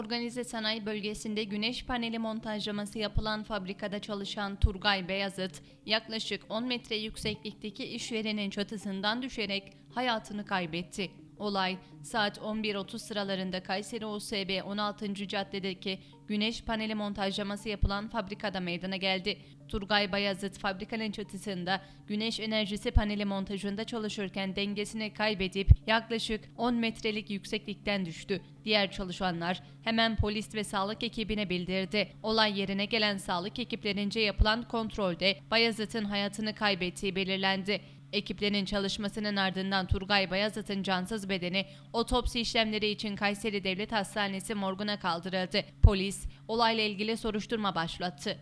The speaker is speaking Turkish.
Organize Sanayi Bölgesi'nde güneş paneli montajlaması yapılan fabrikada çalışan Turgay Beyazıt, yaklaşık 10 metre yükseklikteki işverenin çatısından düşerek hayatını kaybetti. Olay saat 11.30 sıralarında Kayseri OSB 16. caddedeki güneş paneli montajlaması yapılan fabrikada meydana geldi. Turgay Bayazıt fabrikanın çatısında güneş enerjisi paneli montajında çalışırken dengesini kaybedip yaklaşık 10 metrelik yükseklikten düştü. Diğer çalışanlar hemen polis ve sağlık ekibine bildirdi. Olay yerine gelen sağlık ekiplerince yapılan kontrolde Bayazıt'ın hayatını kaybettiği belirlendi. Ekiplerin çalışmasının ardından Turgay Bayazıt'ın cansız bedeni otopsi işlemleri için Kayseri Devlet Hastanesi morguna kaldırıldı. Polis olayla ilgili soruşturma başlattı.